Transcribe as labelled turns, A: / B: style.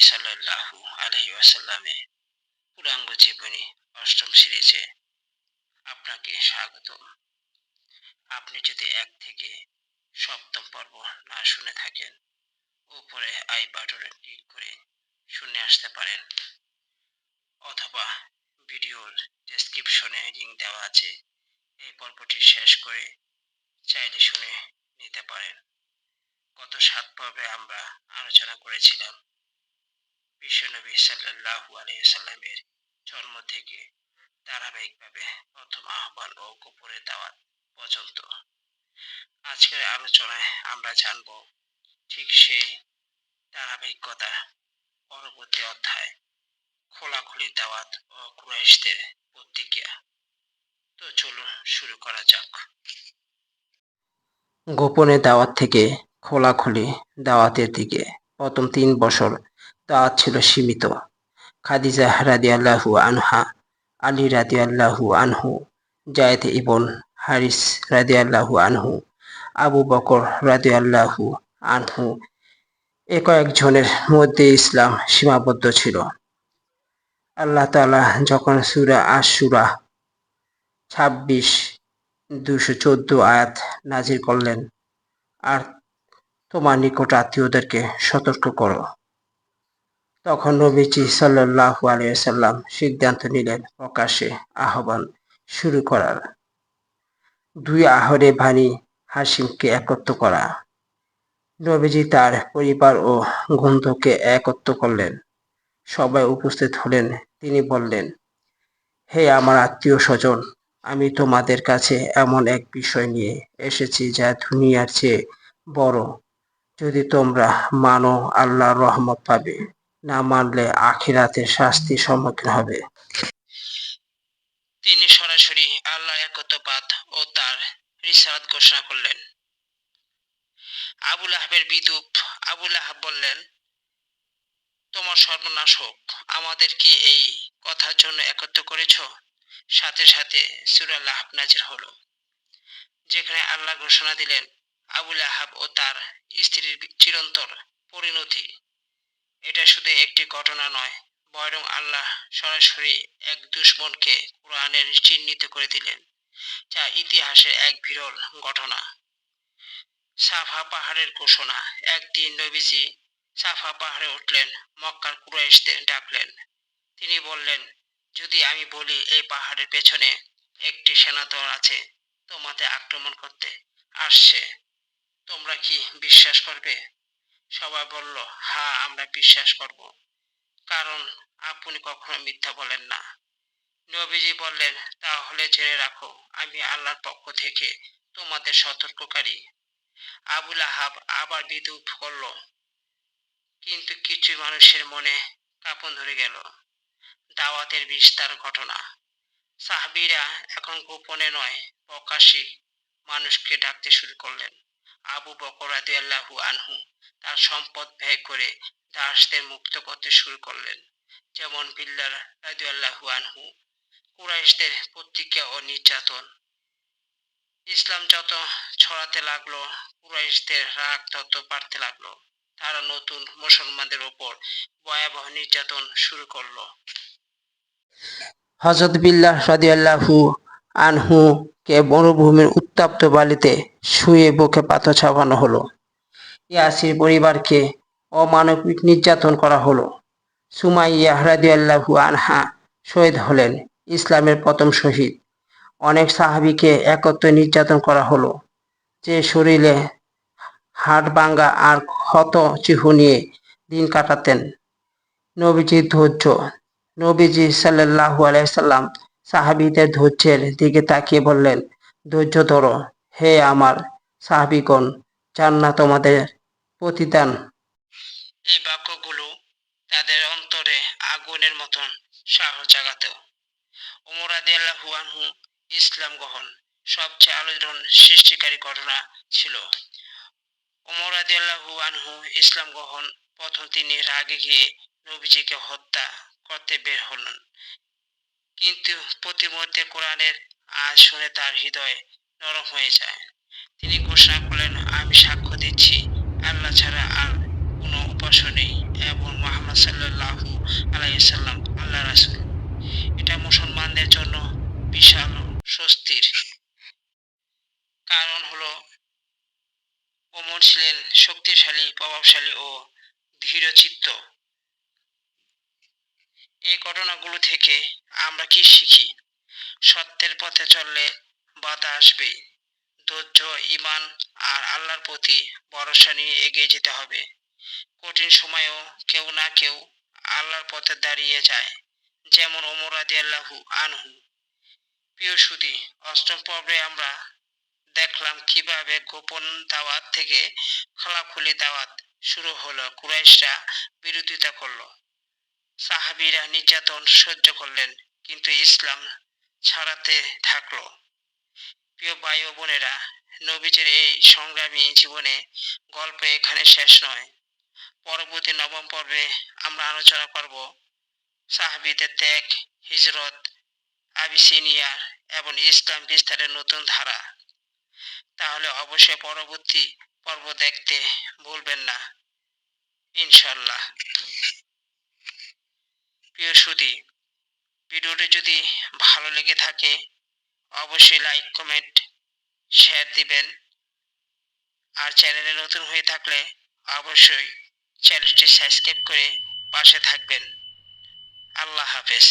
A: সাল্লাল্লাহু আলহি ওয়াসাল্লামে পূর্ণাঙ্গ জীবনী অষ্টম সিরিজে আপনাকে স্বাগতম। আপনি যদি এক থেকে সপ্তম পর্ব না শুনে থাকেন, উপরে আই বাটনে ক্লিক করে শুনে আসতে পারেন। অথবা ভিডিওর ডেসক্রিপশনে লিঙ্ক দেওয়া আছে, এই পর্বটি শেষ করে চাইলে শুনে নিতে পারেন। গত সাত পর্বে আমরা আলোচনা করেছিলাম বিশ্বনবী সাল্লাল্লাহু আলাইহি সাল্লামের জন্ম থেকে ধারাবাহিকভাবে প্রথম আহ্বান ও গোপনের দাওয়াত পর্যন্ত। আজকের আলোচনায় আমরা জানব ঠিক সেই ধারাবাহিকতা পরবর্তী অধ্যায়, খোলাখুলি দাওয়াত ও কুরাইশদের প্রতিক্রিয়া। তো চলুন শুরু করা যাক। গোপনে দাওয়াত থেকে খোলাখুলি দাওয়াতের দিকে প্রথম তিন বছর দাওয়াত ছিল সীমিত। খাদিজা রাদিয়াল্লাহু আনহা, আলী রাদিয়াল্লাহু আনহু, জায়েদ ইবন হারিস রাদিয়াল্লাহু আনহু, আবু বকর রাদিয়াল্লাহু আনহু এ কয়েকজনের মধ্যে ইসলাম সীমাবদ্ধ ছিল। আল্লাহ তালা যখন সুরা আশুরা ছাব্বিশ দুশো চোদ্দ আয়াত নাজির করলেন, আর তোমার নিকট আত্মীয়দেরকে সতর্ক করো। তখন নবীজি সাল্লাহ আলিয়াল্লাম সিদ্ধান্ত নিলেন প্রকাশে আহ্বান শুরু করার। দুই আহরে ভানি হাসিমকে একত্র করা। নবীজি তার পরিবার ও বন্ধুকে একত্র করলেন। সবাই উপস্থিত হলেন। তিনি বললেন, হে আমার আত্মীয় স্বজন, আমি তোমাদের কাছে এমন এক বিষয় নিয়ে এসেছি যা দুনিয়ার চেয়ে বড়। যদি তোমরা মানো আল্লাহর রহমত পাবে। না মানলে আখিরাতের শাস্তির সম্মুখীন হবে। তিনি সরাসরি আল্লাহর একত্ববাদ ও তার রিসালাত ঘোষণা করলেন। আবুল আহাবের বিদুপ আবুল আহাব বললেন, তোমার সর্বনাশ হোক। আমাদের কি এই কথার জন্য একত্র করেছ? সাথে সাথে সুরা লাহাব নাজির হলো, যেখানে আল্লাহ ঘোষণা দিলেন, আবুল আহাব ও তার স্ত্রীর চিরন্তর পরিণতি এটা শুধু একটি ঘটনা নয়, বরং আল্লাহ সরাসরি এক দুশ্মনকে কোরআনের চিহ্নিত করে দিলেন, যা ইতিহাসের এক বিরল ঘটনা। সাফা পাহাড়ের ঘোষণা। একদিন নবীজি সাফা পাহাড়ে উঠলেন, মক্কার কুরাইশদের ডাকলেন। তিনি বললেন, যদি আমি বলি এই পাহাড়ের পেছনে একটি সেনাদল আছে, তোমাদের আক্রমণ করতে আসছে। তোমরা কি বিশ্বাস করবে? সবাই বলল হ্যাঁ আমরা বিশ্বাস করব। কারণ আপনি কখনো মিথ্যা বলেন না। নবীজি বললেন, তাহলে জেনে রাখো, আমি আল্লাহর পক্ষ থেকে তোমাদের সতর্ককারী। আবুল আহাব আবার বিদ্যুৎ করল, কিন্তু কিছু মানুষের মনে কাঁপন ধরে গেল। দাওয়াতের বিস্তার ঘটনা। সাহাবিরা এখন গোপনে নয় প্রকাশী মানুষকে ডাকতে শুরু করলেন। আবু বকর রাদিয়াল্লাহু আনহু তার সম্পদ ব্যয় করে দাসদের মুক্ত করতে শুরু করলেন। যেমন বিল্লার রাদিয়াল্লাহু আনহু, কুরাইশদের প্রতিজ্ঞা ও নির্যাতন। ইসলাম যত ছড়াতে লাগল, কুরাইশদের রাগ তত বাড়তে লাগল। তারা নতুন মুসলমানদের ওপর ভয়াবহ নির্যাতন শুরু করল। হজরত বিল্লাহ রাদিয়াল্লাহু আনহু কে মরুভূমির উত্তাপ্ত বালিতে শুয়ে বুকে পাথর ছাপানো হলো। ইয়াসির পরিবারকে অমানবিক নির্যাতন করা হলো। সুমাইয়া রাদিয়াল্লাহু আনহা শহীদ হলেন ইসলামের প্রথম শহীদ। অনেক সাহাবিকে একত্রে নির্যাতন করা হলো। যে শরীরে হাড় ভাঙ্গা আর ক্ষত চিহ্ন নিয়ে দিন কাটাতেন। নবীজির ধৈর্য, নবীজি সাল্লাহু আলাইসাল্লাম সাহাবিদের ধৈর্যের দিকে তাকিয়ে বললেন ধৈর্য ধরো হে আমার সাহাবিগণ, জান্নাত তোমাদের প্রতিদান। এই বাক্যগুলো তাদের অন্তরে আগুনের মতন সাহস জাগাত ওমর আদিয়াল্লাহু ইসলাম গ্রহণ সবচেয়ে আলোড়ন সৃষ্টিকারী ঘটনা ছিল। ওমর আদিয়াল্লাহু আনহু ইসলাম গ্রহণ প্রথম তিনি রাগে গিয়ে নবীজিকে হত্যা করতে বের হলেন। কিন্তু প্রতিমধ্যে কোরআনের আজ শুনে তার হৃদয় নরম হয়ে যায়। তিনি ঘোষণা করলেন আমি সাক্ষ্য দিচ্ছি, আল্লাহ ছাড়া আর কোনো উপাস্য নেই। এবং মোহাম্মদ সাল্লাল্লাহু আলাইসাল্লাম আল্লাহ রাসূল। এটা মুসলমানদের জন্য বিশাল স্বস্তির কারণ হলো ওমর ছিলেন শক্তিশালী, প্রভাবশালী ও ধীরচিত্ত এই ঘটনাগুলো থেকে আমরা কি শিখি? সত্যের পথে চললে বাধা আসবে ধৈর্য ইমান আর আল্লাহর প্রতি ভরসা নিয়ে এগিয়ে যেতে হবে। কঠিন সময়েও কেউ না কেউ আল্লাহর পথে দাঁড়িয়ে যায়, যেমন ওমর আদি আল্লাহু আনহু। প্রিয় সুদী, অষ্টম পর্বে আমরা দেখলাম কীভাবে গোপন দাওয়াত থেকে খোলাখুলি দাওয়াত শুরু হলো। কুরাইশরা বিরোধিতা করল। সাহাবিরা নির্যাতন সহ্য করলেন, কিন্তু ইসলাম ছড়াতে থাকল। প্রিয় ভাই ও বোনেরা, নবীজের এই সংগ্রামী জীবনে গল্প এখানে শেষ নয়। পরবর্তী নবম পর্বে আমরা আলোচনা করব সাহাবিদের ত্যাগ, হিজরত আবিসিনিয়া এবং ইসলাম বিস্তারের নতুন ধারা। তাহলে অবশ্যই পরবর্তী পর্ব দেখতে ভুলবেন না। ইনশাল্লাহ প্রিয় সুদী ভিডিওটি যদি ভালো লেগে থাকে, অবশ্যই লাইক কমেন্ট শেয়ার দিবেন। আর চ্যানেলে নতুন হয়ে থাকলে অবশ্যই চ্যানেলটি সাবস্ক্রাইব করে পাশে থাকবেন। আল্লাহ হাফেজ।